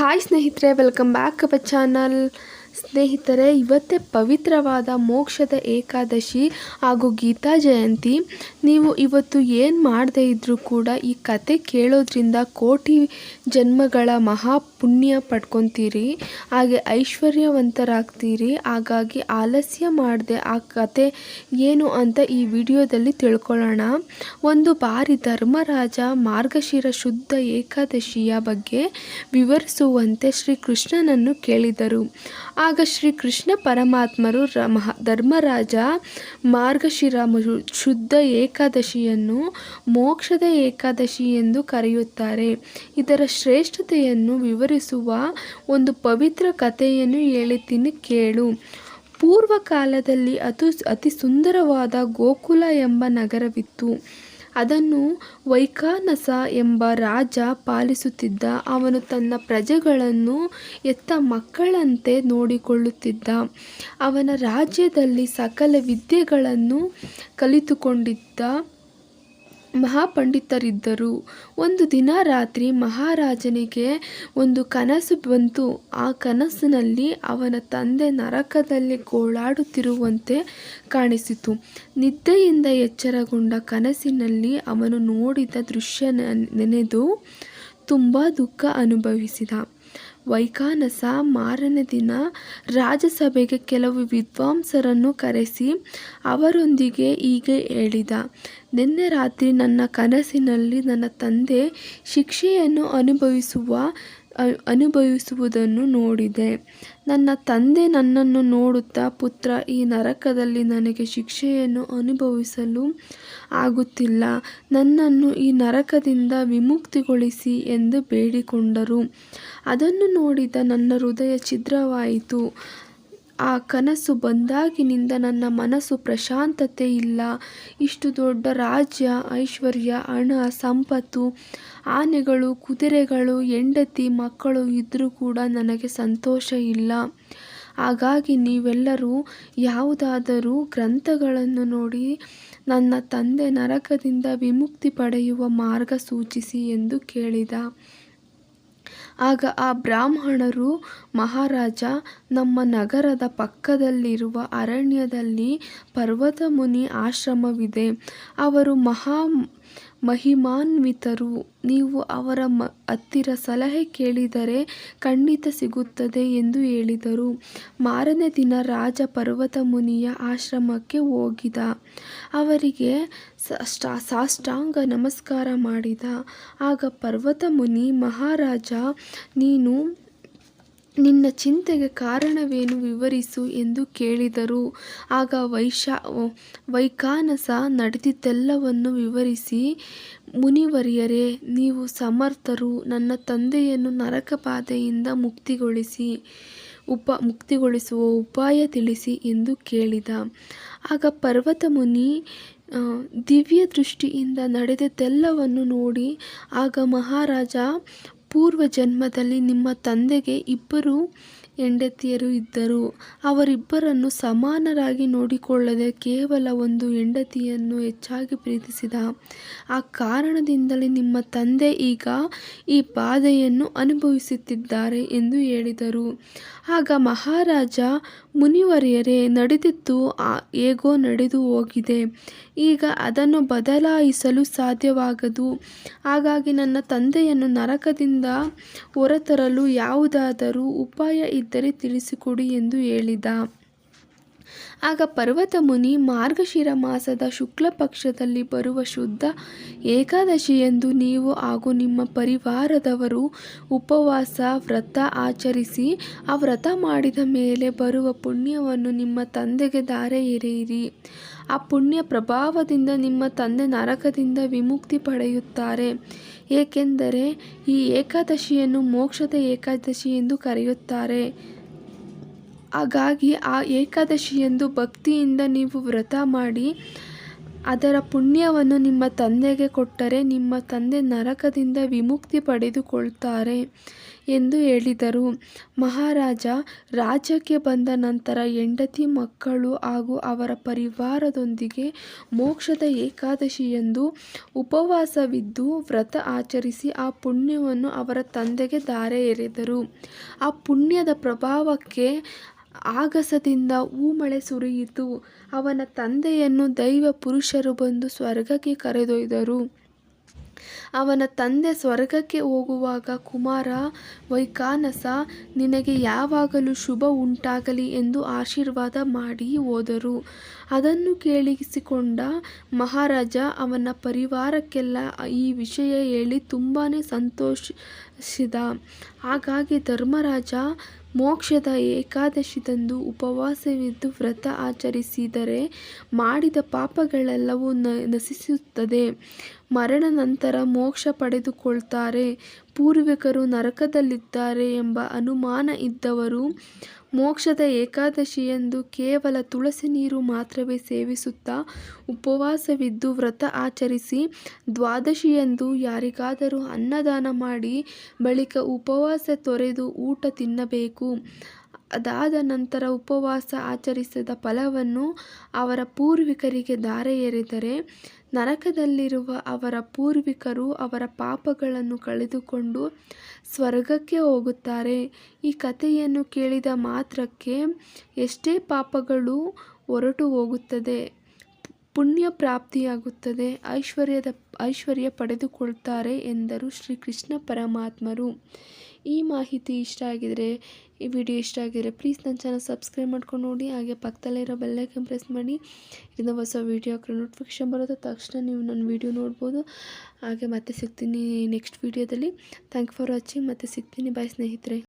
Hi ಸ್ನೇಹಿತರೆ welcome back ಅವ channel ಸ್ನೇಹಿತರೆ, ಇವತ್ತೇ ಪವಿತ್ರವಾದ ಮೋಕ್ಷದ ಏಕಾದಶಿ ಹಾಗೂ ಗೀತಾ ಜಯಂತಿ. ನೀವು ಇವತ್ತು ಏನು ಮಾಡದೇ ಇದ್ದರೂ ಕೂಡ ಈ ಕತೆ ಕೇಳೋದ್ರಿಂದ ಕೋಟಿ ಜನ್ಮಗಳ ಮಹಾ ಪುಣ್ಯ ಪಡ್ಕೊತೀರಿ, ಹಾಗೆ ಐಶ್ವರ್ಯವಂತರಾಗ್ತೀರಿ. ಹಾಗಾಗಿ ಆಲಸ್ಯ ಮಾಡದೆ ಆ ಕತೆ ಏನು ಅಂತ ಈ ವಿಡಿಯೋದಲ್ಲಿ ತಿಳ್ಕೊಳ್ಳೋಣ. ಒಂದು ಬಾರಿ ಧರ್ಮರಾಜ ಮಾರ್ಗಶಿರ ಶುದ್ಧ ಏಕಾದಶಿಯ ಬಗ್ಗೆ ವಿವರಿಸುವಂತೆ ಶ್ರೀಕೃಷ್ಣನನ್ನು ಕೇಳಿದರು. ಆಗ ಶ್ರೀ ಕೃಷ್ಣ ಪರಮಾತ್ಮರು ಮಹ ಧರ್ಮರಾಜ ಮಾರ್ಗಶಿರ ಶುದ್ಧ ಏಕಾದಶಿಯನ್ನು ಮೋಕ್ಷದ ಏಕಾದಶಿ ಎಂದು ಕರೆಯುತ್ತಾರೆ. ಇದರ ಶ್ರೇಷ್ಠತೆಯನ್ನು ವಿವರಿಸುವ ಒಂದು ಪವಿತ್ರ ಕಥೆಯನ್ನು ಹೇಳುತ್ತೀನಿ ಕೇಳು. ಪೂರ್ವ ಕಾಲದಲ್ಲಿ ಅತು ಅತಿ ಸುಂದರವಾದ ಗೋಕುಲ ಎಂಬ ನಗರವಿತ್ತು. ಅದನ್ನು ವೈಖಾನಸ ಎಂಬ ರಾಜ ಪಾಲಿಸುತ್ತಿದ್ದ. ಅವನು ತನ್ನ ಪ್ರಜೆಗಳನ್ನು ಎತ್ತ ಮಕ್ಕಳಂತೆ ನೋಡಿಕೊಳ್ಳುತ್ತಿದ್ದ. ಅವನ ರಾಜ್ಯದಲ್ಲಿ ಸಕಲ ವಿದ್ಯೆಗಳನ್ನು ಕಲಿತುಕೊಂಡಿದ್ದ. ಮಹಾಪಂಡಿತರಿದ್ದರು. ಒಂದು ದಿನ ರಾತ್ರಿ ಮಹಾರಾಜನಿಗೆ ಒಂದು ಕನಸು ಬಂತು. ಆ ಕನಸಿನಲ್ಲಿ ಅವನ ತಂದೆ ನರಕದಲ್ಲಿ ಗೋಳಾಡುತ್ತಿರುವಂತೆ ಕಾಣಿಸಿತು. ನಿದ್ದೆಯಿಂದ ಎಚ್ಚರಗೊಂಡ ಕನಸಿನಲ್ಲಿ ಅವನು ನೋಡಿದ ದೃಶ್ಯ ನೆನೆದು ತುಂಬ ದುಃಖ ಅನುಭವಿಸಿದ. ವೈಖಾನಸ ಮಾರನೇ ದಿನ ರಾಜಸಭೆಗೆ ಕೆಲವು ವಿದ್ವಾಂಸರನ್ನು ಕರೆಸಿ ಅವರೊಂದಿಗೆ ಹೀಗೆ ಹೇಳಿದ, ನಿನ್ನೆ ರಾತ್ರಿ ನನ್ನ ಕನಸಿನಲ್ಲಿ ನನ್ನ ತಂದೆ ಶಿಕ್ಷೆಯನ್ನು ಅನುಭವಿಸುವ ಅನುಭವಿಸುವುದನ್ನು ನೋಡಿದೆ. ನನ್ನ ತಂದೆ ನನ್ನನ್ನು ನೋಡುತ್ತಾ, ಪುತ್ರ, ಈ ನರಕದಲ್ಲಿ ನನಗೆ ಶಿಕ್ಷೆಯನ್ನು ಅನುಭವಿಸಲು ಆಗುತ್ತಿಲ್ಲ. ನನ್ನನ್ನು ಈ ನರಕದಿಂದ ವಿಮುಕ್ತಿಗೊಳಿಸಿ ಎಂದು ಬೇಡಿಕೊಂಡರು. ಅದನ್ನು ನೋಡಿದ ನನ್ನ ಹೃದಯ ಛಿದ್ರವಾಯಿತು. ಆ ಕನಸು ಬಂದಾಗಿನಿಂದ ನನ್ನ ಮನಸ್ಸು ಪ್ರಶಾಂತತೆ ಇಲ್ಲ. ಇಷ್ಟು ದೊಡ್ಡ ರಾಜ್ಯ, ಐಶ್ವರ್ಯ, ಹಣ, ಸಂಪತ್ತು, ಆನೆಗಳು, ಕುದುರೆಗಳು, ಹೆಂಡತಿ, ಮಕ್ಕಳು ಇದ್ದರೂ ಕೂಡ ನನಗೆ ಸಂತೋಷ ಇಲ್ಲ. ಹಾಗಾಗಿ ನೀವೆಲ್ಲರೂ ಯಾವುದಾದರೂ ಗ್ರಂಥಗಳನ್ನು ನೋಡಿ ನನ್ನ ತಂದೆ ನರಕದಿಂದ ವಿಮುಕ್ತಿ ಪಡೆಯುವ ಮಾರ್ಗ ಸೂಚಿಸಿ ಎಂದು ಕೇಳಿದ. ಆಗ ಆ ಬ್ರಾಹ್ಮಣರು ಮಹಾರಾಜ ನಮ್ಮ ನಗರದ ಪಕ್ಕದಲ್ಲಿರುವ ಅರಣ್ಯದಲ್ಲಿ ಪರ್ವತ ಮುನಿ ಆಶ್ರಮವಿದೆ. ಅವರು ಮಹಾ ಮಹಿಮಾನ್ವಿತರು. ನೀವು ಅವರ ಮ, ಹತ್ತಿರ ಸಲಹೆ ಕೇಳಿದರೆ ಖಂಡಿತ ಸಿಗುತ್ತದೆ ಎಂದು ಹೇಳಿದರು. ಮಾರನೇ ದಿನ ರಾಜ ಪರ್ವತ ಮುನಿಯ ಆಶ್ರಮಕ್ಕೆ ಹೋಗಿದ. ಅವರಿಗೆ ಸಾಷ್ಟ ಸಾಷ್ಟಾಂಗ ನಮಸ್ಕಾರ ಮಾಡಿದ. ಆಗ ಪರ್ವತ ಮುನಿ ಮಹಾರಾಜ, ನೀನು ನಿನ್ನ ಚಿಂತೆಗೆ ಕಾರಣವೇನು ವಿವರಿಸು ಎಂದು ಕೇಳಿದರು. ಆಗ ವೈಶಾ ವೈಖಾನಸ ನಡೆದಿದ್ದೆಲ್ಲವನ್ನು ವಿವರಿಸಿ, ಮುನಿವರಿಯರೇ, ನೀವು ಸಮರ್ಥರು, ನನ್ನ ತಂದೆಯನ್ನು ನರಕ ಬಾಧೆಯಿಂದ ಮುಕ್ತಿಗೊಳಿಸಿ, ಉಪ, ಮುಕ್ತಿಗೊಳಿಸುವ ಉಪಾಯ ತಿಳಿಸಿ ಎಂದು ಕೇಳಿದ. ಆಗ ಪರ್ವತ ಮುನಿ ದಿವ್ಯ ದೃಷ್ಟಿಯಿಂದ ನಡೆದದ್ದೆಲ್ಲವನ್ನು ನೋಡಿ, ಆಗ ಮಹಾರಾಜ ಪೂರ್ವ ಜನ್ಮದಲ್ಲಿ ನಿಮ್ಮ ತಂದೆಗೆ ಇಬ್ಬರು ಹೆಂಡತಿಯರು ಇದ್ದರು. ಅವರಿಬ್ಬರನ್ನು ಸಮಾನರಾಗಿ ನೋಡಿಕೊಳ್ಳದೆ ಕೇವಲ ಒಂದು ಹೆಂಡತಿಯನ್ನು ಹೆಚ್ಚಾಗಿ ಪ್ರೀತಿಸಿದ. ಆ ಕಾರಣದಿಂದಲೇ ನಿಮ್ಮ ತಂದೆ ಈಗ ಈ ಬಾಧೆಯನ್ನು ಅನುಭವಿಸುತ್ತಿದ್ದಾರೆ ಎಂದು ಹೇಳಿದರು. ಆಗ ಮಹಾರಾಜ ಮುನಿವರಿಯರೇ, ನಡೆದಿದ್ದು ಹೇಗೋ ನಡೆದು ಹೋಗಿದೆ. ಈಗ ಅದನ್ನು ಬದಲಾಯಿಸಲು ಸಾಧ್ಯವಾಗದು. ಹಾಗಾಗಿ ನನ್ನ ತಂದೆಯನ್ನು ನರಕದಿಂದ ಹೊರತರಲು ಯಾವುದಾದರೂ ಉಪಾಯ ಇದ್ದರೆ ತಿಳಿಸಿಕೊಡಿ ಎಂದು ಹೇಳಿದ. ಆಗ ಪರ್ವತ ಮುನಿ ಮಾರ್ಗಶಿರ ಮಾಸದ ಶುಕ್ಲ ಪಕ್ಷದಲ್ಲಿ ಬರುವ ಶುದ್ಧ ಏಕಾದಶಿಯೆಂದು ನೀವು ಹಾಗೂ ನಿಮ್ಮ ಪರಿವಾರದವರು ಉಪವಾಸ, ವ್ರತ ಆಚರಿಸಿ, ಆ ವ್ರತ ಮಾಡಿದ ಮೇಲೆ ಬರುವ ಪುಣ್ಯವನ್ನು ನಿಮ್ಮ ತಂದೆಗೆ ಧಾರೆ ಎರೆಯಿರಿ. ಆ ಪುಣ್ಯ ಪ್ರಭಾವದಿಂದ ನಿಮ್ಮ ತಂದೆ ನರಕದಿಂದ ವಿಮುಕ್ತಿ ಪಡೆಯುತ್ತಾರೆ. ಏಕೆಂದರೆ ಈ ಏಕಾದಶಿಯನ್ನು ಮೋಕ್ಷದ ಏಕಾದಶಿ ಎಂದು ಕರೆಯುತ್ತಾರೆ. ಹಾಗಾಗಿ ಆ ಏಕಾದಶಿಯಂದು ಭಕ್ತಿಯಿಂದ ನೀವು ವ್ರತ ಮಾಡಿ ಅದರ ಪುಣ್ಯವನ್ನು ನಿಮ್ಮ ತಂದೆಗೆ ಕೊಟ್ಟರೆ ನಿಮ್ಮ ತಂದೆ ನರಕದಿಂದ ವಿಮುಕ್ತಿ ಪಡೆದುಕೊಳ್ತಾರೆ ಎಂದು ಹೇಳಿದರು. ಮಹಾರಾಜ, ರಾಜ್ಯಕ್ಕೆ ಬಂದ ನಂತರ ಹೆಂಡತಿ ಮಕ್ಕಳು ಹಾಗೂ ಅವರ ಪರಿವಾರದೊಂದಿಗೆ ಮೋಕ್ಷದ ಏಕಾದಶಿಯೆಂದು ಉಪವಾಸವಿದ್ದು ವ್ರತ ಆಚರಿಸಿ ಆ ಪುಣ್ಯವನ್ನು ಅವರ ತಂದೆಗೆ ಧಾರೆ ಎರೆದರು ಆ ಪುಣ್ಯದ ಪ್ರಭಾವಕ್ಕೆ ಆಗಸದಿಂದ ಊಮಳೆ ಸುರಿಯಿತು. ಅವನ ತಂದೆಯನ್ನು ದೈವ ಪುರುಷರು ಬಂದು ಸ್ವರ್ಗಕ್ಕೆ ಕರೆದೊಯ್ದರು. ಅವನ ತಂದೆ ಸ್ವರ್ಗಕ್ಕೆ ಹೋಗುವಾಗ, ಕುಮಾರ, ವೈಕಾನಸ, ನಿನಗೆ ಯಾವಾಗಲೂ ಶುಭ ಉಂಟಾಗಲಿ ಎಂದು ಆಶೀರ್ವಾದ ಮಾಡಿ ಹೋದರು. ಅದನ್ನು ಕೇಳಿಸಿಕೊಂಡ ಮಹಾರಾಜ ಅವನ ಪರಿವಾರಕ್ಕೆಲ್ಲ ಈ ವಿಷಯ ಹೇಳಿ ತುಂಬಾ ಸಂತೋಷಿಸಿದ. ಹಾಗಾಗಿ ಧರ್ಮರಾಜ ಮೋಕ್ಷದ ಏಕಾದಶಿದಂದು ಉಪವಾಸವಿದ್ದು ವ್ರತ ಆಚರಿಸಿದರೆ ಮಾಡಿದ ಪಾಪಗಳೆಲ್ಲವೂ ನಶಿಸುತ್ತದೆ. ಮರಣ ನಂತರ ಮೋಕ್ಷ ಪಡೆದುಕೊಳ್ತಾರೆ. ಪೂರ್ವಿಕರು ನರಕದಲ್ಲಿದ್ದಾರೆ ಎಂಬ ಅನುಮಾನ ಇದ್ದವರು ಮೋಕ್ಷದ ಏಕಾದಶಿಯಂದು ಕೇವಲ ತುಳಸಿ ನೀರು ಮಾತ್ರವೇ ಸೇವಿಸುತ್ತಾ ಉಪವಾಸವಿದ್ದು ವ್ರತ ಆಚರಿಸಿ ದ್ವಾದಶಿಯಂದು ಯಾರಿಗಾದರೂ ಅನ್ನದಾನ ಮಾಡಿ ಬಳಿಕ ಉಪವಾಸ ತೊರೆದು ಊಟ ತಿನ್ನಬೇಕು. ಅದಾದ ನಂತರ ಉಪವಾಸ ಆಚರಿಸಿದ ಫಲವನ್ನು ಅವರ ಪೂರ್ವಿಕರಿಗೆ ಧಾರೆ ಎರೆದರೆ ನರಕದಲ್ಲಿರುವ ಅವರ ಪೂರ್ವಿಕರು ಅವರ ಪಾಪಗಳನ್ನು ಕಳೆದುಕೊಂಡು ಸ್ವರ್ಗಕ್ಕೆ ಹೋಗುತ್ತಾರೆ. ಈ ಕಥೆಯನ್ನು ಕೇಳಿದ ಮಾತ್ರಕ್ಕೆ ಎಷ್ಟೇ ಪಾಪಗಳು ಹೊರಟು ಹೋಗುತ್ತದೆ. ಪುಣ್ಯ ಪ್ರಾಪ್ತಿಯಾಗುತ್ತದೆ ಐಶ್ವರ್ಯದ, ಐಶ್ವರ್ಯ ಪಡೆದುಕೊಳ್ತಾರೆ ಎಂದರು ಶ್ರೀಕೃಷ್ಣ ಪರಮಾತ್ಮರು. ಈ ಮಾಹಿತಿ ಇಷ್ಟ ಆಗಿದರೆ, ಈ ವಿಡಿಯೋ ಇಷ್ಟ ಆಗಿದರೆ ಪ್ಲೀಸ್ ನನ್ನ ಚಾನಲ್ ಸಬ್ಸ್ಕ್ರೈಬ್ ಮಾಡ್ಕೊಂಡು ನೋಡಿ, ಹಾಗೆ ಪಕ್ಕದಲ್ಲಿರೋ ಬೆಲ್ಲೈಕನ್ ಪ್ರೆಸ್ ಮಾಡಿ. ಇದನ್ನ ಹೊಸ ವೀಡಿಯೋ ನೋಟಿಫಿಕೇಶನ್ ಬರುತ್ತೆ, ತಕ್ಷಣ ನೀವು ನನ್ನ ವೀಡಿಯೋ ನೋಡ್ಬೋದು. ಹಾಗೆ ಮತ್ತೆ ಸಿಗ್ತೀನಿ ನೆಕ್ಸ್ಟ್ ವೀಡಿಯೋದಲ್ಲಿ ಥ್ಯಾಂಕ್ ಫಾರ್ ವಾಚಿಂಗ್ ಮತ್ತೆ ಸಿಗ್ತೀನಿ. ಬಾಯ್ ಸ್ನೇಹಿತರೆ.